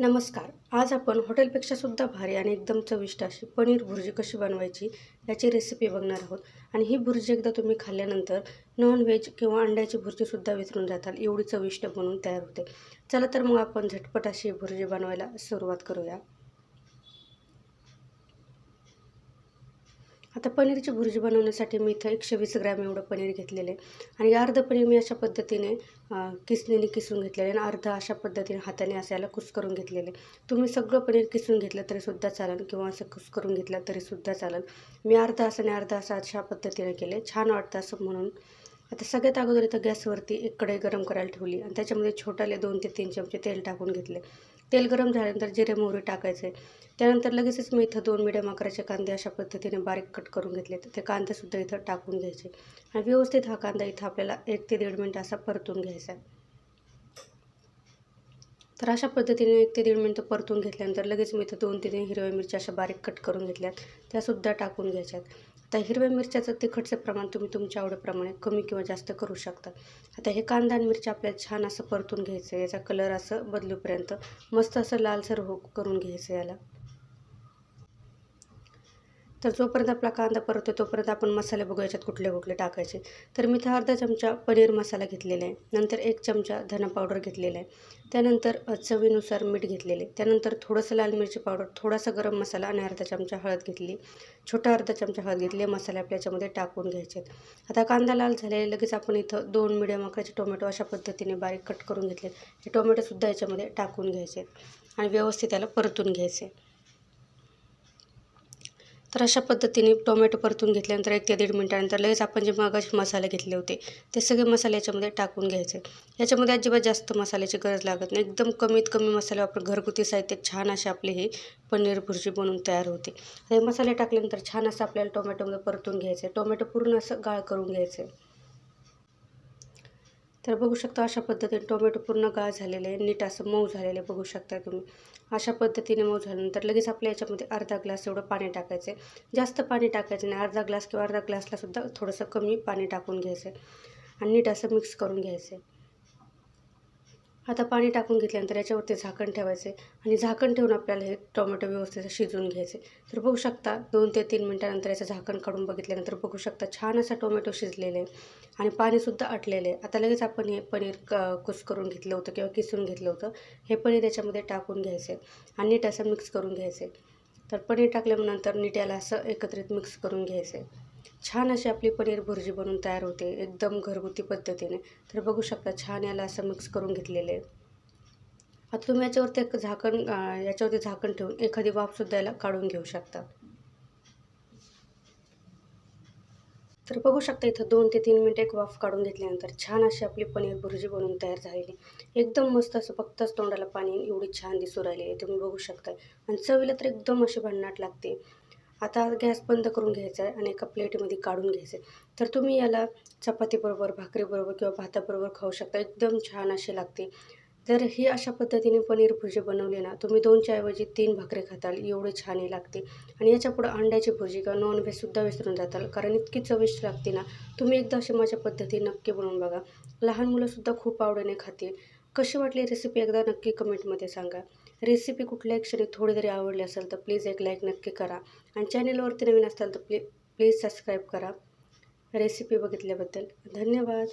नमस्कार. आज आपण हॉटेलपेक्षा सुद्धा भारी आणि एकदम चविष्ट अशी पनीर भुर्जी कशी बनवायची याची रेसिपी बघणार आहोत. आणि ही भुर्जी एकदा तुम्ही खाल्ल्यानंतर नॉन व्हेज किंवा अंड्याची भुर्जीसुद्धा विसरून जाताल. एवढी चविष्ट बनवून तयार होते. चला तर मग आपण झटपट अशी भुर्जी बनवायला सुरुवात करूया. आता पनीरची भुर्जी बनवण्यासाठी मी इथं एकशे वीस ग्रॅम एवढं पनीर घेतलेलं आहे. आणि अर्धं पनीर मी अशा पद्धतीने किसणीने किसून घेतलेले आणि अर्ध अशा पद्धतीने हाताने असं याला कुस करून घेतलेले तुम्ही सगळं पनीर किसून घेतलं तरीसुद्धा चालेल किंवा असं कुस करून घेतलं तरीसुद्धा चालेल. मी अर्धा असं आणि अर्धा असं अशा पद्धतीने केले छान वाटतं असं म्हणून. आता सगळ्यात अगोदर इथं गॅसवरती एक कढई गरम करायला ठेवली आणि त्याच्यामध्ये छोटाले दोन ते तीन चमचे तेल टाकून घेतले. तेल गरम झाल्यानंतर जिरे मोहरी टाकायचे. त्यानंतर लगेचच मी इथं दोन मिडियम आकाराचे कांदे अशा पद्धतीने बारीक कट करून घेतले. ते कांदेसुद्धा इथं टाकून घ्यायचे. आणि व्यवस्थित हा कांदा इथं आपल्याला एक ते दीड मिनटं असा परतून घ्यायचा आहे. तर अशा पद्धतीने एक ते दीड मिनटं परतून घेतल्यानंतर लगेच मी इथं दोन ते तीन हिरव्या मिरच्या अशा बारीक कट करून घेतल्यात. त्यासुद्धा टाकून घ्यायच्यात. आता हिरव्या मिरच्याचं तिखटचं प्रमाण तुम्ही तुमच्या आवडीप्रमाणे कमी किंवा जास्त करू शकता. आता हे कांदा आणि मिरच्या आपल्याला छान असं परतून घ्यायचं आहे. याचा कलर असं बदलूपर्यंत मस्त असं लालसर हो करून घ्यायचं याला. तर जोपर्यंत आपला कांदा परततो तोपर्यंत आपण मसाले बघू याच्यात कुठले कुठले टाकायचे. तर मी इथं अर्धा चमचा पनीर मसाला घेतलेला आहे. नंतर एक चमचा धना पावडर घेतलेला आहे. त्यानंतर चवीनुसार मीठ घेतलेले त्यानंतर थोडंसं लाल मिरची पावडर थोडासा गरम मसाला आणि अर्धा चमचा हळद घेतली. छोटा अर्धा चमचा हळद घेतली. मसाले आपल्या याच्यामध्ये टाकून घ्यायचे आता कांदा लाल झाले लगेच आपण इथं दोन मिडियम आकाराचे टोमॅटो अशा पद्धतीने बारीक कट करून घेतले हे टोमॅटोसुद्धा याच्यामध्ये टाकून घ्यायचे आणि व्यवस्थित त्याला परतून घ्यायचे तर अशा पद्धतीने टोमॅटो परतून घेतल्यानंतर एक ते दीड मिनटानंतर लगेच आपण जे मागाशी मसाले घेतले होते ते सगळे मसाले याच्यामध्ये टाकून घ्यायचे. याच्यामध्ये अजिबात जास्त मसाल्याची गरज लागत नाही. एकदम कमीत कमी मसाले वापर घरगुती साहित्य छान असे आपले हे पनीर भुर्जी बनवून तयार होते. हे मसाले टाकल्यानंतर छान असं आपल्याला टोमॅटोमध्ये परतून घ्यायचे. टोमॅटो पूर्ण असं गाळ करून घ्यायचे. तर बघू शकता अशा पद्धतीने टोमॅटो पूर्ण गाळ झालेले आहे. नीट असं मऊ झालेले बघू शकता तुम्ही. अशा पद्धतीने मऊ झाल्यानंतर लगेच आपल्या याच्यामध्ये अर्धा ग्लास एवढं पाणी टाकायचं. आहे जास्त पाणी टाकायचं नाही. अर्धा ग्लास किंवा अर्धा ग्लासलासुद्धा थोडंसं कमी पाणी टाकून घ्यायचं. आहे आणि नीट असं मिक्स करून घ्यायचं. आहे आता पाणी टाकून घेतल्यानंतर याच्यावरती झाकण ठेवायचे आणि झाकण ठेवून आपल्याला हे टोमॅटो व्यवस्थित शिजवून घ्यायचे. तर बघू शकता दोन ते तीन मिनटानंतर याचं झाकण काढून बघितल्यानंतर बघू शकता छान असा टोमॅटो शिजलेले आहे आणि पाणीसुद्धा आटलेलं. आहे आता लगेच आपण हे पनीर क कुस करून घेतलं होतं किंवा किसून घेतलं होतं हे पनीर याच्यामध्ये टाकून घ्यायचे आणि नीट असं मिक्स करून घ्यायचे. तर पनीर टाकल्यानंतर नीट याला असं एकत्रित मिक्स करून घ्यायचे. छान अशी आपली पनीर भुर्जी बनवून तयार होते एकदम घरगुती पद्धतीने. तर बघू शकता छान याला असं मिक्स करून घेतलेले आहे. आता तुम्ही याच्यावरती एक झाकण याच्यावरती झाकण ठेवून एखादी वाफसुद्धा याला काढून घेऊ शकता. तर बघू शकता इथं दोन ते तीन मिनटं एक वाफ काढून घेतल्यानंतर छान अशी आपली पनीर भुर्जी बनवून तयार झालेली एकदम मस्त असं फक्तच तोंडाला पाणी एवढी छान दिसू राहिली आहे. तुम्ही बघू शकता आणि चवीला तर एकदम अशी भन्नाट लागते. आता गॅस बंद करून घ्यायचा आहे आणि एका प्लेटमध्ये काढून घ्यायचं आहे. तर तुम्ही याला चपातीबरोबर भाकरीबरोबर किंवा भाताबरोबर खाऊ शकता. एकदम छान अशी लागते. जर ही अशा पद्धतीने पनीर भुर्जी बनवली ना तुम्ही दोनच्या ऐवजी तीन भाकरी खाताल. एवढे छान लागते. आणि याच्या पुढं अंड्याची भुर्जी किंवा नॉनव्हेजसुद्धा विसरून जाताल. कारण इतकी चविष्ट लागते ना तुम्ही एकदा अशी माझ्या पद्धती नक्की बनवून बघा. लहान मुलंसुद्धा खूप आवडीने खातील. कशी वाटली रेसिपी एकदा नक्की कमेंटमध्ये सांगा. रेसिपी कुठल्या क्षणी थोडी जरी आवडली असेल तर प्लीज एक लाईक नक्की करा. आणि चॅनलवरती नवीन असाल तर प्ली प्लीज सबस्क्राईब करा. रेसिपी बघितल्याबद्दल धन्यवाद.